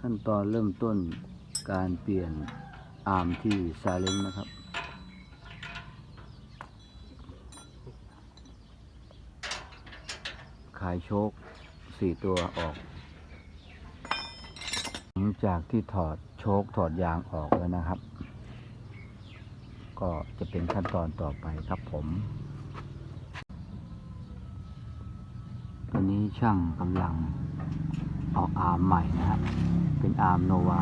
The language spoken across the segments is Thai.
ขั้นตอนเริ่มต้นการเปลี่ยนอาร์มที่ซาเล้งนะครับขายโชคสี่ตัวออก หลังจากที่ถอดโชคถอดยางออกแล้วนะครับ ก็จะเป็นขั้นตอนต่อไปครับผมตอนนี้ช่างกำลัง เอาอาร์มใหม่นะฮะเป็นอาร์มโนวา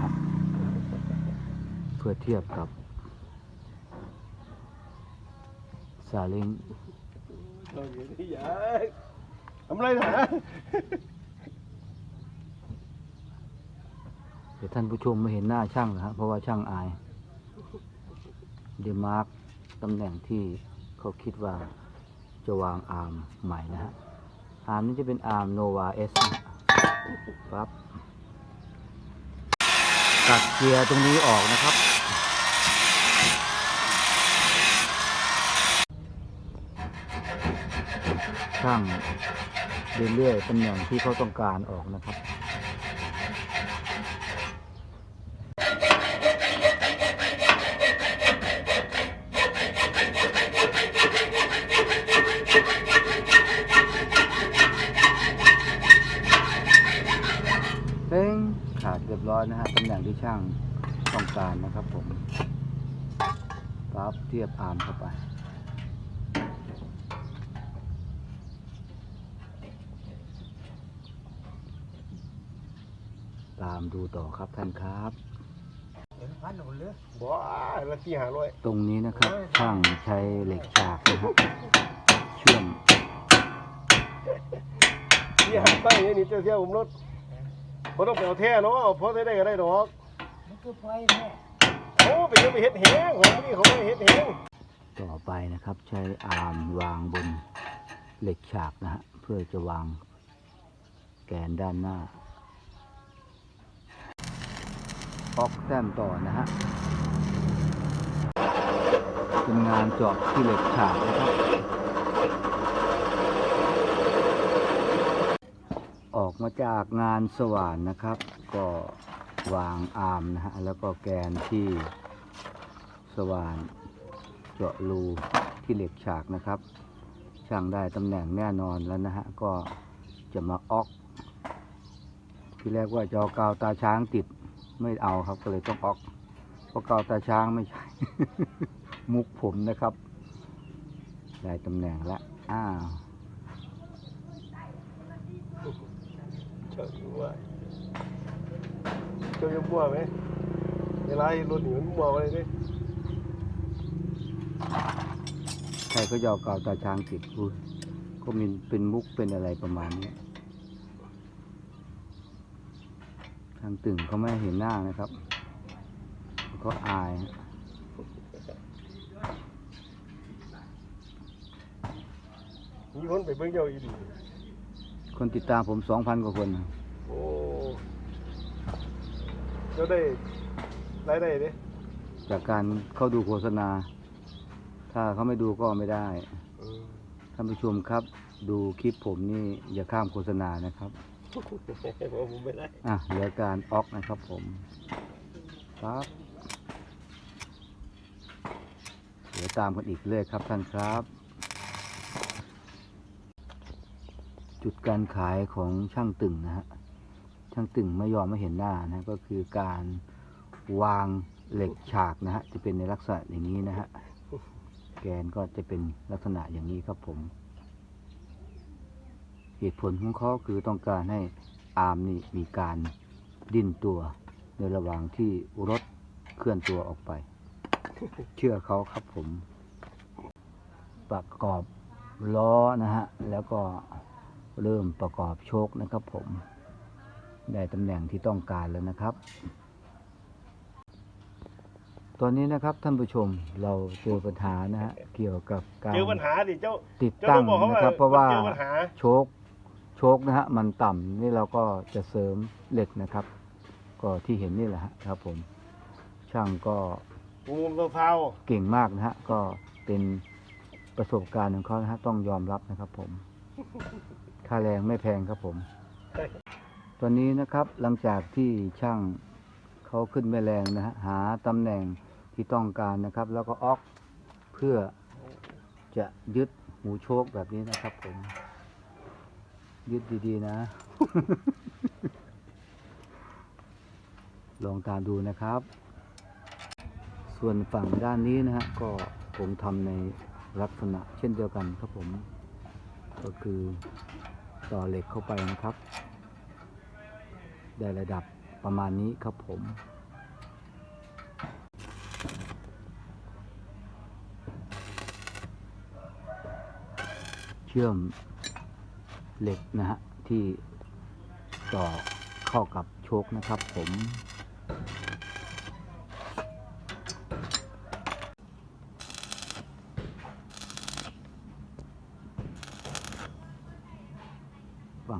ครับ เพื่อเทียบกับซาเล้งเราอยู่ที่ยาทำไรนะเดี๋ยวท่านผู้ชมไม่เห็นหน้าช่างนะครับเพราะว่าช่างอายเดมาร์กตำแหน่งที่เขาคิดว่าจะวางอาร์มใหม่นะฮะอาร์มนี้จะเป็นอาร์มโนวาเอส ปั๊บตัดเกียร์ตรงนี้ออกนะครับ ช่างเรื่อยๆตำแหน่งที่เขาต้องการออกนะครับ เป้งขาดเรียบร้อยนะฮะตำแหน่งที่ช่างต้องการนะครับผมปั๊บเทียบอาร์มเข้าไปตามดูต่อครับท่านครับบ้าละที่หาร้อยตรงนี้นะครับช่างใช้เหล็กฉากนะครับเชื่อมที่หาใต้นี่เจ้าเที่ยวผมรถ บ่ต้องไปเอาแท้เนาะเพราะได้ได้ก็ได้ดอกมันคือไฟแท้โอ้ไปยังไปเฮ็ดแหงของนี่เขาไม่เฮ็ดแหงต่อไปนะครับใช้อาร์มวางบนเหล็กฉากนะฮะเพื่อจะวางแกนด้านหน้าออกแต้มต่อนะฮะเป็นงานเจาะที่เหล็กฉากนะครับ ออก มาจากงานสว่านนะครับ ก็วางอามนะฮะแล้วก็แกนที่สว่านเจาะรูที่เหล็กฉากนะครับ ช่างได้ตำแหน่งแน่นอนแล้วนะฮะก็จะมาออกที่แรกว่าจะเอากาวตาช้างติดไม่เอาครับก็เลยต้องออกเพราะกาวตาช้างไม่ใช่ มุกผมนะครับ ได้ตำแหน่งแล้วอ้าว เจ้าอยู่ว่าเจ้าจะบัวไหมเวลาเห็นรถนี่มันบัวอะไรเนี่ยใครก็จะเอากาวตาช้างติดอุ้ยก็มีเป็นมุกเป็นอะไรประมาณนี้ทางตึงเขาไม่ให้เห็นหน้านะครับเขาอายมีคนไปเบิ่งเจ้าอีดี คนติดตามผมสองพันกว่าคนนะโอ้เจ้าได้รายได้เด้จากการเข้าดูโฆษณา ถ้าเขาไม่ดูก็ไม่ได้เออท่านผู้ชมครับ ดูคลิปผมนี่อย่าข้ามโฆษณานะครับ ผมไม่ได้ อะเหลือการออกนะครับผมครับเดี๋ยวตามกันอีกเลยครับท่านครับ จุดการขายของช่างตึงนะฮะ ช่างตึงไม่ยอมไม่เห็นหน้านะก็คือการวางเหล็กฉากนะฮะ จะเป็นในลักษณะอย่างนี้นะฮะ แกนก็จะเป็นลักษณะอย่างนี้ครับผม เหตุผลของเขาคือต้องการให้อาร์มนี่มีการดิ้นตัว ในระหว่างที่รถเคลื่อนตัวออกไป เชื่อเขาครับผม ประกอบล้อนะฮะ แล้วก็ เริ่มประกอบโชคนะครับผม ได้ตำแหน่งที่ต้องการแล้วนะครับ ตอนนี้นะครับท่านผู้ชมเราเจอปัญหานะฮะเกี่ยวกับการเจอปัญหาดิเจ้าติดเจ้าตั้ต้องงบอกเขานะครับ เพราะว่าว่าเจอปัญหาโชคโชคนะฮะมันต่ำนี่เราก็จะเสริมเหล็กนะครับ ก็ที่เห็นนี่แหละฮะครับผม ช่างก็งูมะพร้าวเก่งมากนะฮะก็เป็นประสบการณ์ของเขานะฮะต้องยอมรับนะครับผม ค่าแรงไม่แพงครับผม ตอนนี้นะครับหลังจากที่ช่างเขาขึ้นแม่แรงนะฮะหาตำแหน่งที่ต้องการนะครับ แล้วก็ออกเพื่อจะยึดหูโชคแบบนี้นะครับผม ยึดดีๆนะ ลองตามดูนะครับ ส่วนฝั่งด้านนี้นะฮะก็ผมทำในลักษณะเช่นเดียวกันครับผม ก็คือ ต่อเหล็กเข้าไปนะครับ ได้ระดับประมาณนี้ครับผม เชื่อมเหล็กนะฮะที่ต่อเข้ากับโชคนะครับผม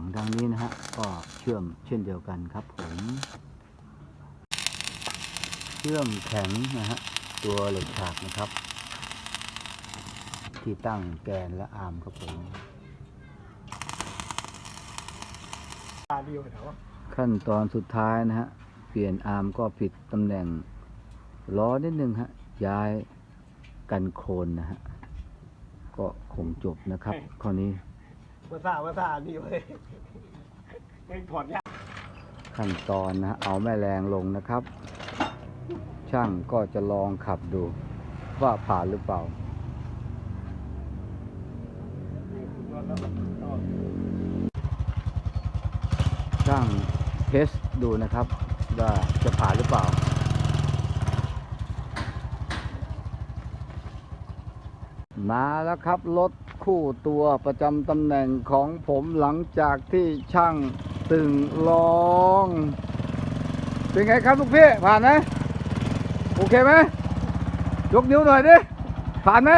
ฝั่งด้านนี้นะฮะก็เชื่อมเช่นเดียวกันครับผม เชื่อมแข็งนะฮะตัวเหล็กฉากนะครับ ที่ตั้งแกนและอาร์มครับผมขั้นตอนสุดท้ายนะฮะเปลี่ยนอาร์มก็ผิดตำแหน่งล้อนิดนึงฮะย้ายกันโคนนะฮะก็คงจบนะครับข้อนี้ มาซามาซานี่เว้ยยังถอดยากขั้นตอนนะฮะเอาแม่แรงลงนะครับ ช่างก็จะลองขับดู ว่าผ่านหรือเปล่าช่างเทสดูนะครับ ว่าจะผ่านหรือเปล่า มาแล้วครับรถ คู่ตัวประจำตำแหน่งของผมหลังจากที่ช่างตึงลอง เป็นไงครับลูกพี่ผ่านไหมโอเคไหมยกนิ้วหน่อยดิผ่านไหม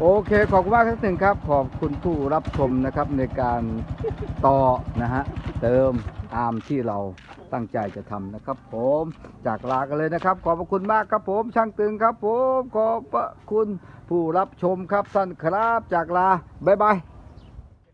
โอเคขอบคุณมากครับหนึ่งครับ ขอบคุณผู้รับชมนะครับในการต่อนะฮะเติมอาร์มที่เราตั้งใจจะทำนะครับ ผมจากลากันเลยนะครับ ขอบพระคุณมากครับผม ช่างตึงครับ ผมขอบพระคุณผู้รับชมครับท่านครับจากลาบ๊ายบาย